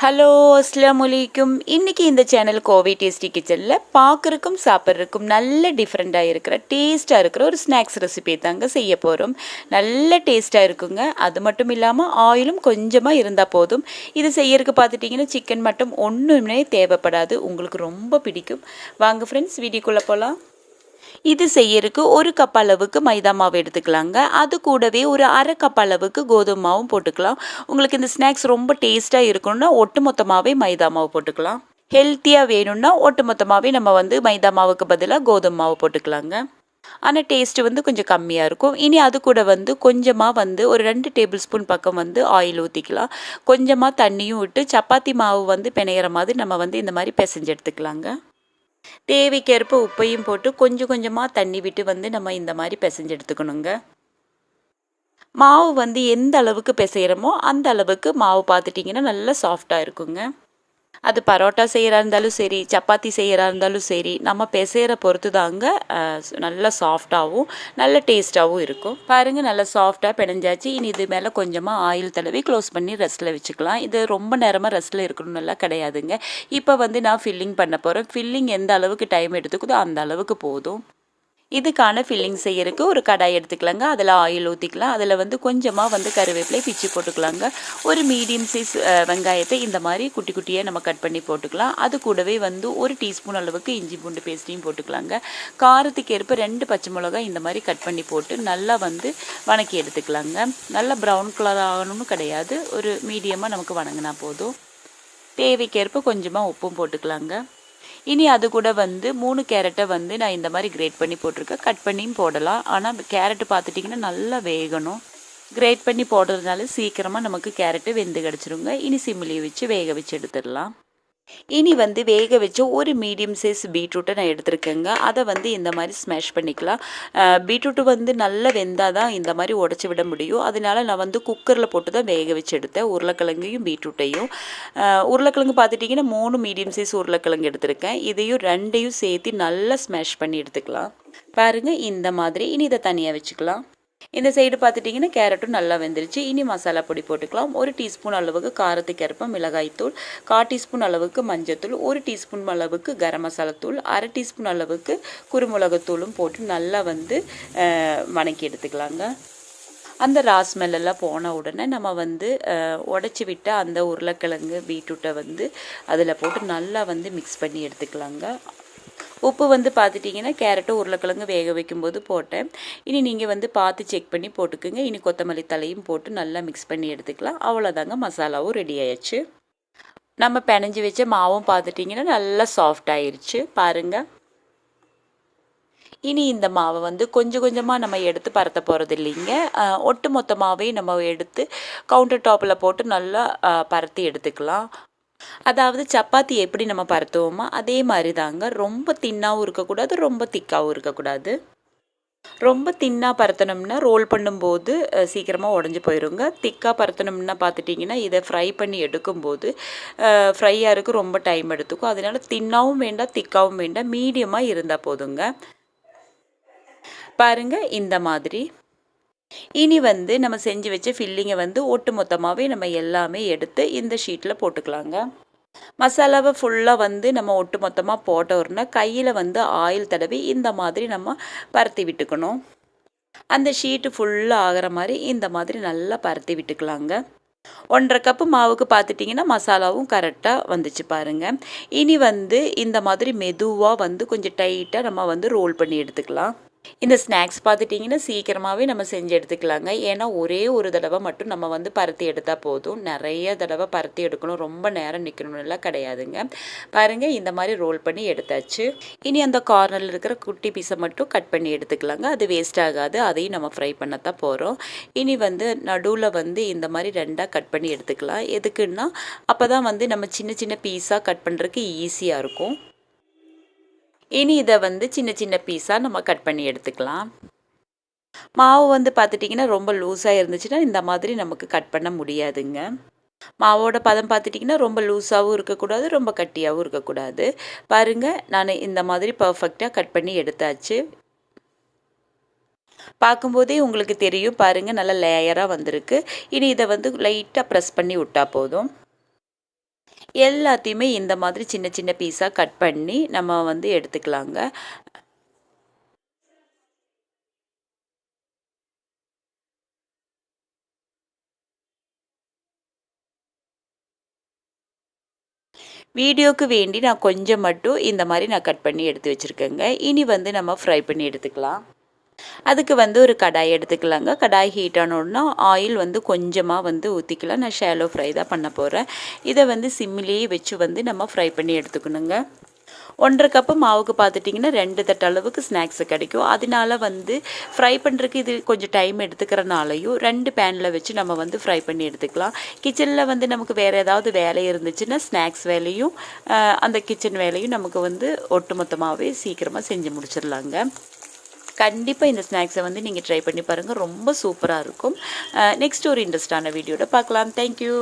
Hello அஸ்லாம் வலைக்கும் இன்றைக்கி இந்த சேனல் கோவை டேஸ்டி கிச்சனில் பார்க்குறக்கும் சாப்பிட்றதுக்கும் நல்ல டிஃப்ரெண்ட்டாக இருக்கிற டேஸ்ட்டாக இருக்கிற ஒரு ஸ்நாக்ஸ் ரெசிபி தாங்க செய்ய போகிறோம் நல்ல டேஸ்ட்டாக இருக்குங்க. அது மட்டும் இல்லாமல் ஆயிலும் கொஞ்சமாக இருந்தால் போதும். இது செய்யறதுக்கு பார்த்துட்டிங்கன்னா சிக்கன் மட்டும் ஒன்றுமே தேவைப்படாது. உங்களுக்கு ரொம்ப பிடிக்கும். வாங்க ஃப்ரெண்ட்ஸ் வீடியோக்குள்ளே போகலாம் இது செய்யறதுக்கு ஒரு கப் அளவுக்கு மைதா மாவு எடுத்துக்கலாங்க. அது கூடவே ஒரு அரை கப் அளவுக்கு கோதுமை மாவும் போட்டுக்கலாம். உங்களுக்கு இந்த ஸ்நாக்ஸ் ரொம்ப டேஸ்ட்டாக இருக்கணும்னா ஒட்டுமொத்தமாகவே மைதா மாவு போட்டுக்கலாம். ஹெல்த்தியாக வேணும்னா ஒட்டுமொத்தமாகவே நம்ம வந்து மைதா மாவுக்கு பதிலாக கோதுமை மாவு போட்டுக்கலாங்க. ஆனால் டேஸ்ட்டு வந்து கொஞ்சம் கம்மியாக இருக்கும். இனி அது கூட வந்து கொஞ்சமாக வந்து ஒரு ரெண்டு டேபிள் ஸ்பூன் பக்கம் வந்து ஆயில் ஊற்றிக்கலாம் கொஞ்சமாக தண்ணியும் விட்டு சப்பாத்தி மாவு வந்து பிணையிற மாதிரி நம்ம வந்து இந்த மாதிரி பிசைஞ்சு எடுத்துக்கலாங்க. தேவைக்கேற்ப உப்பையும் போட்டு கொஞ்சம் கொஞ்சமாக தண்ணி விட்டு வந்து நம்ம இந்த மாதிரி பிசைஞ்சு எடுத்துக்கணுங்க. மாவு வந்து எந்த அளவுக்கு பிசைகிறோமோ அந்த அளவுக்கு மாவு பார்த்துட்டிங்கன்னா நல்லா சாஃப்டாக இருக்குங்க. அது பரோட்டா செய்கிறா இருந்தாலும் சரி சப்பாத்தி செய்கிறா இருந்தாலும் சரி நம்ம பிசைகிற பொறுத்து தாங்க நல்லா சாஃப்டாகவும் நல்ல டேஸ்ட்டாகவும் இருக்கும். பாருங்கள் நல்லா சாஃப்டாக பிணைஞ்சாச்சு. இனி இது மேலே கொஞ்சமாக ஆயில் தடவி க்ளோஸ் பண்ணி ரெஸ்ட்டில் வச்சுக்கலாம். இது ரொம்ப நேரமாக ரெஸ்ட்டில் இருக்கணும்னுலாம் கிடையாதுங்க. இப்போ வந்து நான் ஃபில்லிங் பண்ண போகிறேன் ஃபில்லிங் எந்த அளவுக்கு டைம் எடுத்துக்குதோ அந்த அளவுக்கு போதும். இதுக்கான ஃபில்லிங் செய்யறதுக்கு ஒரு கடாய் எடுத்துக்கலாங்க. அதில் ஆயில் ஊற்றிக்கலாம் அதில் வந்து கொஞ்சமாக வந்து கருவேப்பிலை பிச்சு போட்டுக்கலாங்க. ஒரு மீடியம் சைஸ் வெங்காயத்தை இந்த மாதிரி குட்டி குட்டியாக நம்ம கட் பண்ணி போட்டுக்கலாம். அது கூடவே வந்து ஒரு டீஸ்பூன் அளவுக்கு இஞ்சி பூண்டு பேஸ்ட்டையும் போட்டுக்கலாங்க. காரத்துக்கு ஏற்ப ரெண்டு பச்சை மிளகாய் இந்த மாதிரி கட் பண்ணி போட்டு நல்லா வந்து வணக்கி எடுத்துக்கலாங்க. நல்லா ப்ரௌன் கலர் ஆகணும்னு கிடையாது. ஒரு மீடியமாக நமக்கு வணங்கினா போதும். தேவைக்கேற்ப கொஞ்சமாக உப்பும் போட்டுக்கலாங்க. இனி அது கூட வந்து மூணு கேரட்டை வந்து நான் இந்த மாதிரி கிரேட் பண்ணி போட்டிருக்கேன். கட் பண்ணியும் போடலாம். ஆனால் கேரட்டு பார்த்துட்டிங்கன்னா நல்லா வேகணும். கிரேட் பண்ணி போடுறதுனால சீக்கிரமாக நமக்கு கேரட்டு வெந்து கிடச்சிருங்க. இனி சிம்மிலி வச்சு வேக வச்சு எடுத்துடலாம். இனி வந்து வேக வச்ச ஒரு மீடியம் சைஸ் பீட்ரூட்டை நான் எடுத்திருக்கேங்க. அதை வந்து இந்த மாதிரி ஸ்மேஷ் பண்ணிக்கலாம். பீட்ரூட்டு வந்து நல்லா வெந்தால் தான் இந்த மாதிரி உடச்சி விட முடியும். அதனால நான் வந்து குக்கரில் போட்டு தான் வேக வச்சு எடுத்தேன். உருளைக்கிழங்கையும் பீட்ரூட்டையும் உருளைக்கிழங்கு பார்த்துட்டிங்கன்னா மூணு மீடியம் சைஸ் உருளைக்கிழங்கு எடுத்திருக்கேன். இதையும் ரெண்டையும் சேர்த்து நல்லா ஸ்மேஷ் பண்ணி எடுத்துக்கலாம். பாருங்கள் இந்த மாதிரி. இனி இதை தனியாக வச்சுக்கலாம். இந்த சைடு பார்த்துட்டிங்கன்னா கேரட்டும் நல்லா வெந்துருச்சு. இனி மசாலா பொடி போட்டுக்கலாம். ஒரு டீஸ்பூன் அளவுக்கு காரத்துக்கு ஏற்ப மிளகாய்த்தூள் கால் டீஸ்பூன் அளவுக்கு மஞ்சத்தூள் ஒரு டீஸ்பூன் அளவுக்கு கரம் மசாலா தூள் அரை டீஸ்பூன் அளவுக்கு குருமிளகுத்தூளும் போட்டு நல்லா வந்து வணக்கி எடுத்துக்கலாங்க. அந்த ராஸ்மெல்லாம் போன உடனே நம்ம வந்து உடச்சி விட்ட அந்த உருளைக்கிழங்கு பீட்ரூட்டை வந்து அதில் போட்டு நல்லா வந்து மிக்ஸ் பண்ணி எடுத்துக்கலாங்க. உப்பு வந்து பார்த்துட்டிங்கன்னா கேரட்டும் உருளைக்கிழங்கு வேக வைக்கும்போது போட்டேன். இனி நீங்கள் வந்து பார்த்து செக் பண்ணி போட்டுக்குங்க. இனி கொத்தமல்லி தலையும் போட்டு நல்லா மிக்ஸ் பண்ணி எடுத்துக்கலாம். அவ்வளோதாங்க மசாலாவும் ரெடி ஆயிடுச்சு. நம்ம பிணைஞ்சி வச்ச மாவும் பார்த்துட்டிங்கன்னா நல்லா சாஃப்ட் ஆயிடுச்சு பாருங்கள் இனி இந்த மாவை வந்து கொஞ்சம் கொஞ்சமாக நம்ம எடுத்து பரத்த போகிறது இல்லைங்க. ஒட்டு மொத்தமாகவே நம்ம எடுத்து கவுண்டர் டாப்பில் போட்டு நல்லா பரத்தி எடுத்துக்கலாம். அதாவது சப்பாத்தி எப்படி நம்ம பரத்துவோமோ அதே மாதிரி தாங்க ரொம்ப தின்னாகவும் இருக்கக்கூடாது ரொம்ப திக்காகவும் இருக்கக்கூடாது. ரொம்ப தின்னாக பரத்தணும்னா ரோல் பண்ணும்போது சீக்கிரமாக உடஞ்சி போயிடுங்க திக்காக பரத்தணும்னா பார்த்துட்டிங்கன்னா இதை ஃப்ரை பண்ணி எடுக்கும்போது ஃப்ரையாக ஆகிறதுக்கு ரொம்ப டைம் எடுத்துக்கும். அதனால தின்னாவும் வேண்டாம் திக்காவும் வேண்டாம் மீடியமாக இருந்தால் போதுங்க. பாருங்கள் இந்த மாதிரி. இனி வந்து நம்ம செஞ்சு வச்ச ஃபில்லிங்கை வந்து ஒட்டு மொத்தமாகவே நம்ம எல்லாமே எடுத்து இந்த ஷீட்டில் போட்டுக்கலாங்க. மசாலாவை ஃபுல்லாக வந்து நம்ம ஒட்டு மொத்தமாக போட்டோம்னா கையில் வந்து ஆயில் தடவி இந்த மாதிரி நம்ம பருத்தி விட்டுக்கணும். அந்த ஷீட்டு ஃபுல்லாக ஆகிற மாதிரி இந்த மாதிரி நல்லா பருத்தி விட்டுக்கலாங்க. ஒன்றரை கப்பு மாவுக்கு பார்த்துட்டிங்கன்னா மசாலாவும் கரெக்டாக வந்துச்சு பாருங்கள் இனி வந்து இந்த மாதிரி மெதுவாக வந்து கொஞ்சம் டைட்டாக நம்ம வந்து ரோல் பண்ணி எடுத்துக்கலாம். இந்த ஸ்நாக்ஸ் பார்த்துட்டிங்கன்னா சீக்கிரமாகவே நம்ம செஞ்சு எடுத்துக்கலாங்க. ஏன்னா ஒரே ஒரு தடவை மட்டும் நம்ம வந்து பருத்தி எடுத்தால் போதும். நிறைய தடவை பருத்தி எடுக்கணும். ரொம்ப நேரம் நிற்கணும்லாம் கிடையாதுங்க. பாருங்கள் இந்த மாதிரி ரோல் பண்ணி எடுத்தாச்சு. இனி அந்த கார்னரில் இருக்கிற குட்டி பீஸை மட்டும் கட் பண்ணி எடுத்துக்கலாங்க. அது வேஸ்ட் ஆகாது. அதையும் நம்ம ஃப்ரை பண்ணத்தான் போகிறோம் இனி வந்து நடுவில் வந்து இந்த மாதிரி ரெண்டாக கட் பண்ணி எடுத்துக்கலாம். எதுக்குன்னா அப்போ தான் வந்து நம்ம சின்ன சின்ன பீஸாக கட் பண்ணுறதுக்கு ஈஸியாக இருக்கும். இனி இதை வந்து சின்ன சின்ன பீஸாக நம்ம கட் பண்ணி எடுத்துக்கலாம். மாவு வந்து பார்த்துட்டிங்கன்னா ரொம்ப லூஸாக இருந்துச்சுன்னா இந்த மாதிரி நமக்கு கட் பண்ண முடியாதுங்க. மாவோட பதம் பார்த்துட்டிங்கன்னா ரொம்ப லூஸாகவும் இருக்கக்கூடாது ரொம்ப கட்டியாகவும் இருக்கக்கூடாது. பாருங்கள் நான் இந்த மாதிரி பர்ஃபெக்டாக கட் பண்ணி எடுத்தாச்சு. பார்க்கும்போதே உங்களுக்கு தெரியும் பாருங்கள் நல்லா லேயராக வந்திருக்கு. இனி இதை வந்து லைட்டாக ப்ரெஸ் பண்ணி விட்டால் போதும். எல்லாத்தையுமே இந்த மாதிரி சின்ன சின்ன பீஸாக கட் பண்ணி நம்ம வந்து எடுத்துக்கலாங்க. வீடியோக்கு வேண்டி நான் கொஞ்சம் மட்டும் இந்த மாதிரி நான் கட் பண்ணி எடுத்து வச்சுருக்கேங்க. இனி வந்து நம்ம ஃப்ரை பண்ணி எடுத்துக்கலாம். அதுக்கு வந்து ஒரு கடாய் எடுத்துக்கலாங்க. கடாய் ஹீட் ஆனோடனா ஆயில் வந்து கொஞ்சமாக வந்து ஊற்றிக்கலாம் நான் ஷேலோ ஃப்ரை தான் பண்ண போகிறேன் இதை வந்து சிம்மிலேயே வச்சு வந்து நம்ம ஃப்ரை பண்ணி எடுத்துக்கணுங்க. ஒன்றரை கப்பு மாவுக்கு பார்த்துட்டிங்கன்னா ரெண்டு தட்ட அளவுக்கு ஸ்நாக்ஸ் கிடைக்கும். அதனால வந்து ஃப்ரை பண்ணுறதுக்கு இது கொஞ்சம் டைம் எடுத்துக்கிறனாலையும் ரெண்டு பேனில் வச்சு நம்ம வந்து ஃப்ரை பண்ணி எடுத்துக்கலாம். கிச்சனில் வந்து நமக்கு வேறு ஏதாவது வேலை இருந்துச்சுன்னா ஸ்நாக்ஸ் வேலையும் அந்த கிச்சன் வேலையும் நமக்கு வந்து ஒட்டுமொத்தமாகவே சீக்கிரமாக செஞ்சு முடிச்சிடலாங்க. கண்டிப்பாக இந்த ஸ்நாக்ஸை வந்து நீங்கள் ட்ரை பண்ணி பாருங்கள் ரொம்ப சூப்பராக இருக்கும். நெக்ஸ்ட் ஒரு இன்ட்ரெஸ்டான வீடியோட பார்க்கலாம். தேங்க்யூ